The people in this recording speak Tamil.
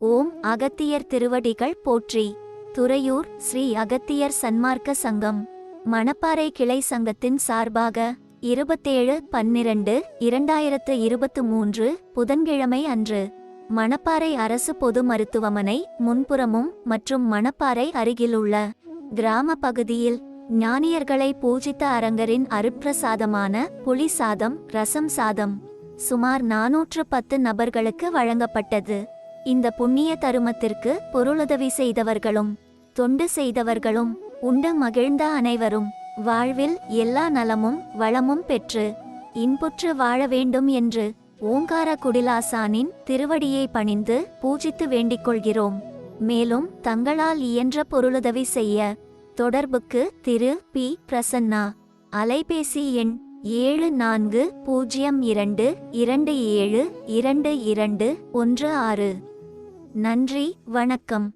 ஓம் அகத்தியர் திருவடிகள் போற்றி. துறையூர் ஸ்ரீ அகத்தியர் சன்மார்க்க சங்கம். மணப்பாறை கிளை சங்கத்தின் சார்பாக இருபத்தேழு பன்னிரண்டு இரண்டாயிரத்து இருபத்து மூன்று புதன்கிழமை அன்று மணப்பாறை அரசு பொது மருத்துவமனை முன்புறமும் மற்றும் மணப்பாறை அருகிலுள்ள கிராம பகுதியில் ஞானியர்களை பூஜித்த அரங்கரின் அருப்பிரசாதமான புளி சாதம் ரசம் சாதம் சுமார் நாநூற்று பத்து நபர்களுக்கு வழங்கப்பட்டது. இந்த புண்ணிய தருமத்திற்கு பொருளுதவி செய்தவர்களும் தொண்டு செய்தவர்களும் உண்ட மகிழ்ந்த அனைவரும் வாழ்வில் எல்லா நலமும் வளமும் பெற்று இன்புற்று வாழ வேண்டும் என்று ஓங்கார குடிலாசானின் திருவடியை பணிந்து பூஜித்து வேண்டிக் கொள்கிறோம். மேலும் தங்களால் இயன்ற பொருளுதவி செய்ய தொடர்புக்கு திரு. பி. பிரசன்னா. அலைபேசி எண் ஏழு நான்கு பூஜ்ஜியம் இரண்டு இரண்டு ஏழு இரண்டு இரண்டு ஒன்று ஆறு. நன்றி வணக்கம்.